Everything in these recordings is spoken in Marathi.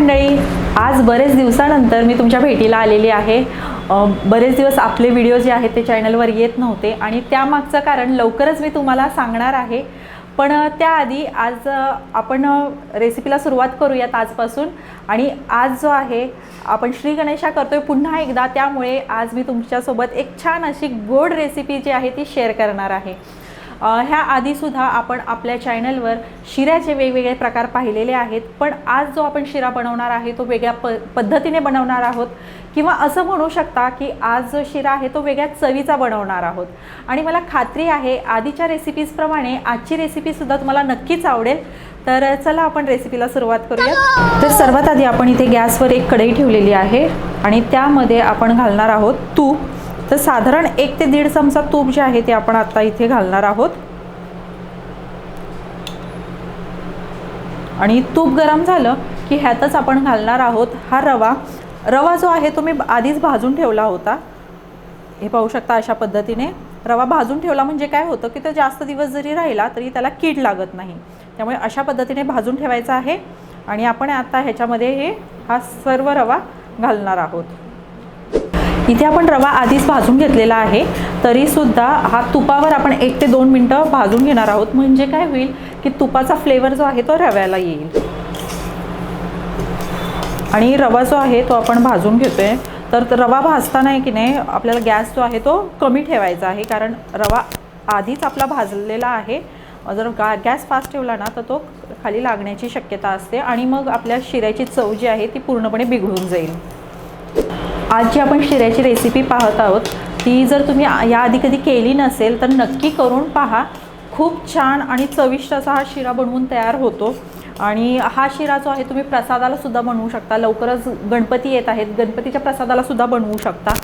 मंडळी आज बरेच दिवसानंतर मी तुमच्या भेटीला आलेली आहे. बरेच दिवस आपले व्हिडिओ जे आहेत ते चॅनलवर येत नव्हते आणि त्यामागचं कारण लवकरच मी तुम्हाला सांगणार आहे. पण त्याआधी आज आपण रेसिपीला सुरुवात करूयात आजपासून. आणि आज जो आहे आपण श्री गणेशा करतोय पुन्हा एकदा. त्यामुळे आज मी तुमच्यासोबत एक छान अशी गोड रेसिपी जी आहे ती शेअर करणार आहे. ह्या आधीसुद्धा आपण आपल्या चॅनलवर शिऱ्याचे वेगवेगळे प्रकार पाहिलेले आहेत पण आज जो आपण शिरा बनवणार आहे तो वेगळ्या प पद्धतीने बनवणार आहोत. किंवा असं म्हणू शकता की आज जो शिरा आहे तो वेगळ्या चवीचा बनवणार आहोत. आणि मला खात्री आहे आधीच्या रेसिपीजप्रमाणे आजची रेसिपीसुद्धा तुम्हाला नक्कीच आवडेल. तर चला आपण रेसिपीला सुरुवात करूया. तर सर्वात आधी आपण इथे गॅसवर एक कढई ठेवलेली आहे आणि त्यामध्ये आपण घालणार आहोत तूप. तर साधारण एक ते दीड चमचा तूप जे आहे ते आपण आता इथे घालणार आहोत. आणि तूप गरम झालं की ह्यातच आपण घालणार आहोत हा रवा. रवा जो आहे तो मी आधीच भाजून ठेवला होता. हे पाहू शकता अशा पद्धतीने. रवा भाजून ठेवला म्हणजे काय होतं की तो जास्त दिवस जरी राहिला तरी त्याला कीड लागत नाही. त्यामुळे अशा पद्धतीने भाजून ठेवायचा आहे. आणि आपण आता ह्याच्यामध्ये हे हा सर्व रवा घालणार आहोत. इथे आपण रवा आधीच भाजून घेतलेला आहे. तरीसुद्धा हा तुपावर आपण एक ते दोन मिनटं भाजून घेणार आहोत. म्हणजे काय होईल की तुपाचा फ्लेवर जो आहे तो रव्याला येईल. आणि रवा जो आहे तो आपण भाजून घेतोय. तर रवा भाजताना आहे की नाही आपल्याला गॅस जो आहे तो कमी ठेवायचा आहे. कारण रवा आधीच आपला भाजलेला आहे. जर गा गॅस फास्ट ठेवला ना तर तो खाली लागण्याची शक्यता असते. आणि मग आपल्या शिऱ्याची चव जी आहे ती पूर्णपणे बिघडून जाईल. आज जी आपण शिऱ्याची रेसिपी पाहत आहोत. ती जर तुम्ही याआधी कधी केली नसेल तर नक्की करून पहा. खूप छान आणि चविष्ट असा हा शिरा बनवून तयार होतो. आणि हा शिरा जो आहे तुम्ही प्रसादाला सुद्धा बनवू शकता. लवकरच गणपती येत आहेत. गणपतीच्या प्रसादाला सुद्धा बनवू शकता.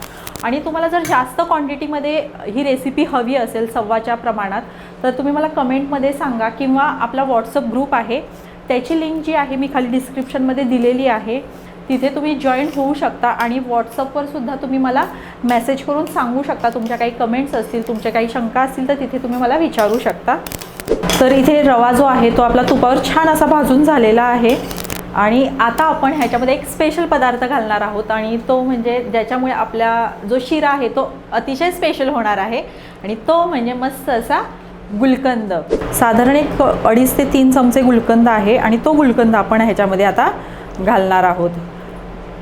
आणि तुम्हाला जर जास्त क्वांटिटीमध्ये ही रेसिपी हवी असेल सव्वाच्या प्रमाणात तर तुम्ही मला कमेंटमध्ये सांगा किंवा आपला व्हॉट्सअप ग्रुप आहे. त्याची लिंक जी आहे मी खाली डिस्क्रिप्शनमध्ये दिलेली आहे. तिथे तुम्ही जॉईन होऊ शकता आणि व्हॉट्सअपवर सुद्धा तुम्ही मला मेसेज करून सांगू शकता. तुमच्या काही कमेंट्स असतील तुमच्या काही शंका असतील तर तिथे तुम्ही मला विचारू शकता. तर इथे रवा जो आहे तो आपला तुपावर छान असा भाजून झालेला आहे. आणि आता आपण ह्याच्यामध्ये एक स्पेशल पदार्थ घालणार आहोत. आणि तो म्हणजे ज्याच्यामुळे आपला जो शिरा आहे तो अतिशय स्पेशल होणार आहे. आणि तो म्हणजे मस्त असा गुलकंद. साधारण एक अडीच ते तीन चमचे गुलकंद आहे. आणि तो गुलकंद आपण ह्याच्यामध्ये आता घालणार आहोत.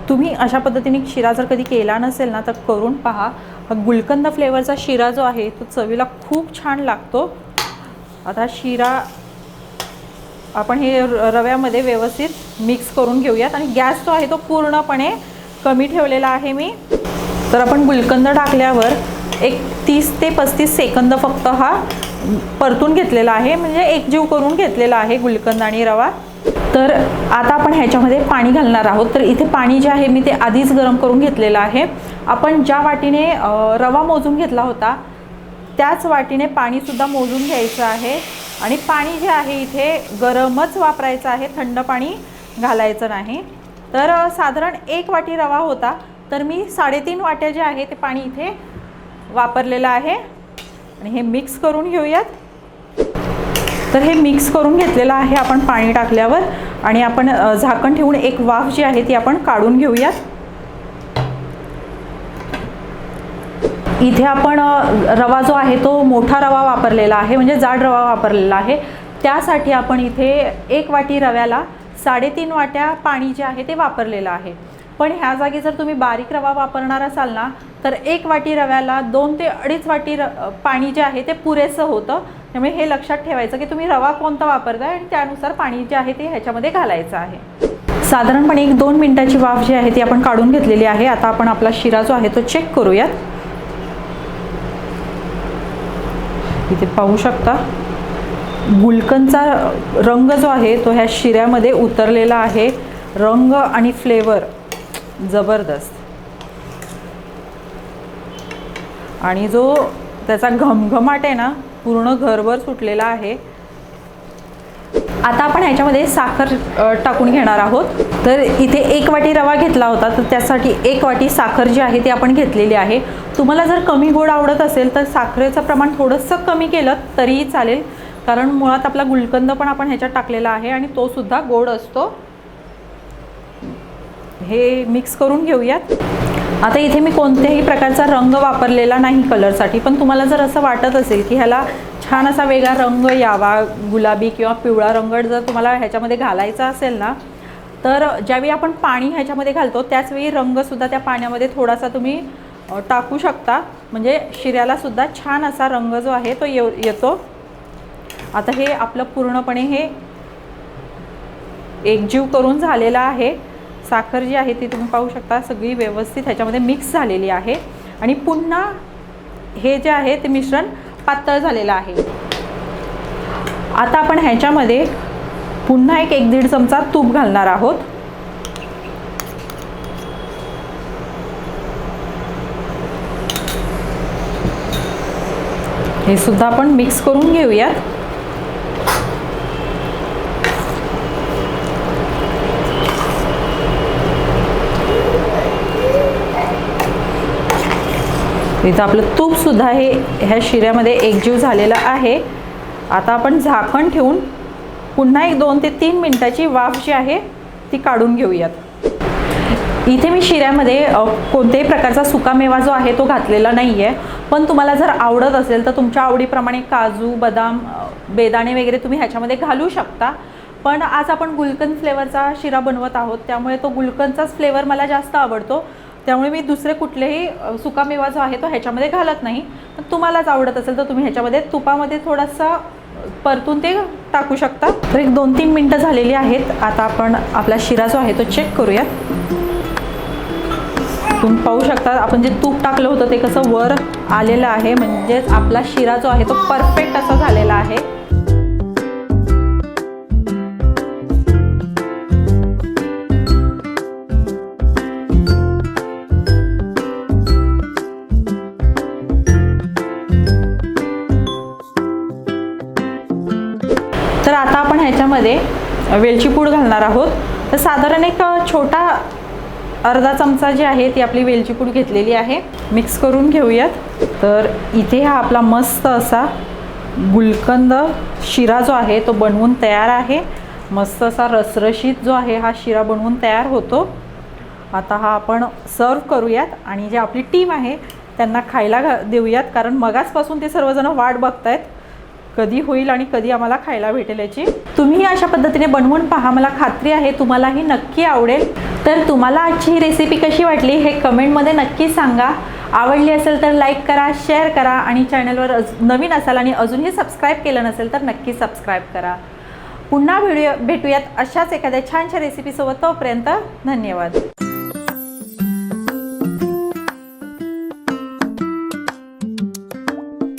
तुम्ही अशा पद्धतीने शिरा जर कधी केला नसेल ना तर करून पहा. हा गुलकंद फ्लेवरचा शिरा जो आहे तो चवीला खूप छान लागतो. आता शिरा आपण हे र- रव्यामध्ये व्यवस्थित मिक्स करून घेऊयात. आणि गॅस जो आहे तो पूर्णपणे कमी ठेवलेला आहे मी. तर आपण गुलकंद टाकल्यावर एक तीस ते पस्तीस सेकंद फक्त हा परतून घेतलेला आहे. म्हणजे एकजीव करून घेतलेला आहे गुलकंद आणि रवा. तर आता आपण ह्याच्यामध्ये पाणी घालणार आहोत. तर इथे पाणी जे आहे मी ते आधीच गरम करून घेतलेलं आहे. आपण ज्या वाटीने रवा मोजून घेतला होता त्याच वाटीने पाणीसुद्धा मोजून घ्यायचं आहे. आणि पाणी जे आहे इथे गरमच वापरायचं आहे. थंड पाणी घालायचं नाही. तर साधारण एक वाटी रवा होता. तर मी साडेतीन वाट्या जे आहे ते पाणी इथे वापरलेलं आहे. आणि हे मिक्स करून घेऊयात. तर हे मिक्स करून घेतलेलं आहे आपण पाणी टाकल्यावर आणि आपण झाकण ठेवून एक वाफ जी आहे ती आपण काढून घेऊयात. इथे आपण रवा जो आहे तो मोठा रवा वापरलेला आहे म्हणजे जाड रवा वापरलेला आहे. त्यासाठी आपण इथे एक वाटी रव्याला साडेतीन वाट्या पाणी जे आहे ते वापरलेलं आहे. पण ह्या जागी जर तुम्ही बारीक रवा वापरणार असाल ना तर एक वाटी रव्याला दोन ते अडीच वाटी र पाणी जे आहे ते पुरेसं होतं. त्यामुळे हे लक्षात ठेवायचं की तुम्ही रवा कोणता वापरताय आणि त्यानुसार पाणी जे आहे ते ह्याच्यामध्ये घालायचं आहे. साधारणपणे एक दोन मिनटाची वाफ जी आहे ती आपण काढून घेतलेली आहे. आता आपण आपला शिरा जो आहे तो चेक करूयात. इथे पाहू शकता गुलकंदचा रंग जो आहे तो ह्या शिऱ्यामध्ये उतरलेला आहे. रंग आणि फ्लेवर जबरदस्त. आणि जो त्याचा घमघमाट आहे ना पूर्ण घरभर सुटलेला आहे. आता आपण ह्याच्यामध्ये साखर टाकून घेणार आहोत. तर इथे एक वाटी रवा घेतला होता तर त्यासाठी एक वाटी साखर जी आहे ती आपण घेतलेली आहे. तुम्हाला जर कमी गोड आवडत असेल तर साखरेचं प्रमाण थोडंसं कमी केलं तरीही चालेल. कारण मुळात आपला गुलकंद पण आपण ह्याच्यात टाकलेला आहे आणि तो सुद्धा गोड असतो. हे मिक्स करून घेऊयात. आता इथे मी कोणत्याही प्रकारचा रंग वापरलेला नाही कलरसाठी पण तुम्हाला जर असं वाटत असेल की ह्याला छान असा वेगळा रंग यावा गुलाबी किंवा पिवळा रंग जर तुम्हाला ह्याच्यामध्ये घालायचा असेल ना तर ज्यावेळी आपण पाणी ह्याच्यामध्ये घालतो त्याचवेळी रंगसुद्धा त्या पाण्यामध्ये थोडासा तुम्ही टाकू शकता. म्हणजे शिऱ्यालासुद्धा छान असा रंग जो आहे तो ये येतो. आता हे आपलं पूर्णपणे हे एकजीव करून झालेलं आहे. साखर जी आहे ती तुम्ही पाहू शकता सगळी व्यवस्थित ह्याच्यामध्ये मिक्स झालेली आहे. आणि पुन्हा हे जे आहे ते मिश्रण पातळ झालेलं आहे. आता आपण ह्याच्यामध्ये पुन्हा एक एक दीड चमचा तूप घालणार आहोत. हे सुद्धा आपण मिक्स करून घेऊयात. इथं आपलं तूपसुद्धा हे ह्या शिऱ्यामध्ये एकजीव झालेलं आहे. आता आपण झाकण ठेवून पुन्हा एक दोन ते तीन मिनटाची वाफ जी आहे ती काढून घेऊयात. इथे मी शिऱ्यामध्ये कोणत्याही प्रकारचा सुकामेवा जो आहे तो घातलेला नाही आहे पण तुम्हाला जर आवडत असेल तर तुमच्या आवडीप्रमाणे काजू बदाम बेदाणे वगैरे तुम्ही ह्याच्यामध्ये घालू शकता. पण आज आपण गुलकंद फ्लेवरचा शिरा बनवत आहोत त्यामुळे तो गुलकंदचाच फ्लेवर मला जास्त आवडतो. त्यामुळे मी दुसरे कुठलेही सुकामेवा जो आहे तो ह्याच्यामध्ये घालत नाही. पण तुम्हालाच आवडत असेल तर तुम्ही ह्याच्यामध्ये तुपामध्ये थोडासा परतून ते टाकू शकता. तर एक दोन तीन मिनटं झालेली आहेत. आता आपण आपला शिरा जो आहे तो चेक करूयात. तुम्ही पाहू शकता आपण जे तूप टाकलं होतं ते कसं वर आलेलं आहे. म्हणजेच आपला शिरा जो आहे तो परफेक्ट असा झालेला आहे. ह्याच्यामध्ये वेलची पूड घालणार आहोत. तर साधारण एक छोटा अर्धा चमचा जी आहे ती आपली वेलची पूड घेतलेली आहे. मिक्स करून घेऊयात. तर इथे हा आपला मस्त असा गुलकंद शिरा जो आहे तो बनवून तयार आहे. मस्त असा रसरशीत जो आहे हा शिरा बनवून तयार होतो. आता हा आपण सर्व करूयात आणि जे आपली टीम आहे त्यांना खायला घा देऊयात. कारण मगासपासून ते सर्वजण वाट बघत आहेत कधी होईल आणि कधी आम्हाला खायला भेटेल याची. तुम्ही अशा पद्धतीने बनवून पहा मला खात्री आहे तुम्हालाही नक्की आवडेल. तर तुम्हाला आजची ही रेसिपी कशी वाटली हे कमेंटमध्ये नक्की सांगा. आवडली असेल तर लाईक करा शेअर करा आणि चॅनलवर अज नवीन असाल आणि अजूनही सबस्क्राईब केलं नसेल तर नक्की सबस्क्राईब करा. पुन्हा व्हिडिओ भेटूयात अशाच एखाद्या छानशा रेसिपीसोबत तोपर्यंत धन्यवाद.